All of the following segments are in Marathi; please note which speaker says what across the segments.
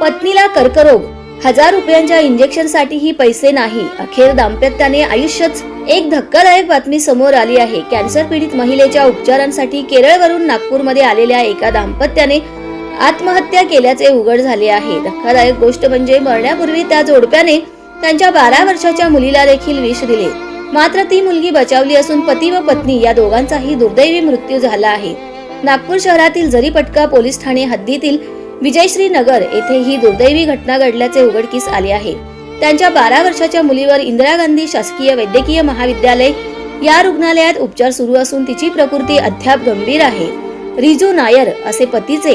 Speaker 1: पत्नीला कर्करोग. हजार रुपयांच्या इंजेक्शनसाठीही पैसे नाही. अखेर दाम्पत्याने आयुष्यच एक धक्कादायक बातमी समोर आली आहे. कॅन्सर पीडित महिलेच्या उपचारांसाठी केरळवरून नागपूरमध्ये आलेल्या एका दाम्पत्याने आत्महत्या केल्याचे उघड झाले आहे. धक्कादायक गोष्ट म्हणजे मरण्यापूर्वी त्या जोडप्याने त्यांच्या बारा वर्षाच्या मुलीला देखील विष दिले. मात्र ती मुलगी बचावली असून पती व पत्नी या दोघांचाही दुर्दैवी मृत्यू झाला आहे. नागपूर शहरातील जरीपटका पोलीस ठाणे हद्दीतील विजयश्री नगर येथे ही दुर्दैवी घटना घडल्याचे उघडकीस आले आहे. त्यांच्या बारा वर्षाच्या मुलीवर इंदिरा गांधी शासकीय वैद्यकीय महाविद्यालय या रुग्णालयात उपचार सुरू असून तिची प्रकृती अद्याप गंभीर आहे. रिजू नायर असे पतीचे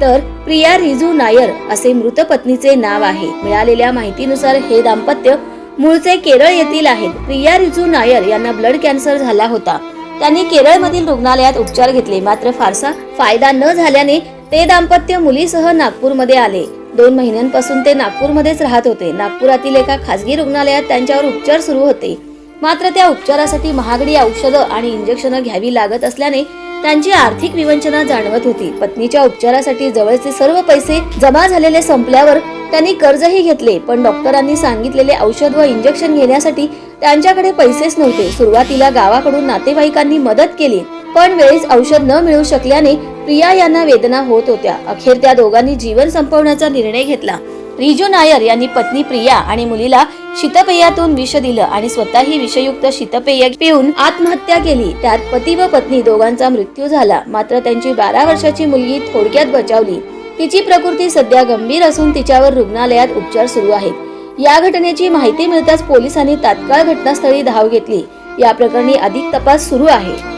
Speaker 1: तर प्रिया रिजू नायर असे मृत पत्नीचे नाव आहे. मिळालेल्या माहितीनुसार हे दाम्पत्य मूळचे केरळ येथील आहेत. प्रिया रिजू नायर यांना ब्लड कॅन्सर झाला होता. त्यांनी केरळमधील रुग्णालयात उपचार घेतले. मात्र फारसा फायदा न झाल्याने ते दाम्पत्य मुलीसह नागपूरमध्ये आले. दोन महिन्यांपासून ते नागपूरमध्येच राहत होते. नागपुरातील एका खासगी रुग्णालयात त्यांच्यावर उपचार सुरू होते. मात्र त्या उपचारासाठी महागडी औषधं आणि इंजेक्शनं घ्यावी लागत असल्याने त्यांची आर्थिक विवंचना जाणवत होती. पत्नीच्या उपचारासाठी जवळचे सर्व पैसे जमा झालेले संपल्यावर त्यांनी कर्जही घेतले पण डॉक्टरांनी सांगितलेले औषध व इंजेक्शन घेण्यासाठी त्यांच्याकडे पैसेच नव्हते. सुरुवातीला गावाकडून नातेवाईकांनी मदत केली पण वेळेस औषध न मिळू शकल्याने प्रिया यांना वेदना होत होत्या. अखेर त्या दोघांनी जीवन संपवण्याचा निर्णय घेतला. रिजू नायर यांनी पत्नी प्रिया आणि मुलीला शीतपेयातून विष दिलं आणि स्वतःही विषयुक्त शीतपेय पिऊन आत्महत्या केली. त्यात पती व पत्नी दोघांचा मृत्यू झाला. मात्र त्यांची बारा वर्षाची मुलगी थोडक्यात बचावली. तिची प्रकृती सध्या गंभीर असून तिच्यावर रुग्णालयात उपचार सुरू आहेत. या घटनेची माहिती मिळताच पोलिसांनी तात्काळ घटनास्थळी धाव घेतली. या प्रकरणी अधिक तपास सुरू आहे.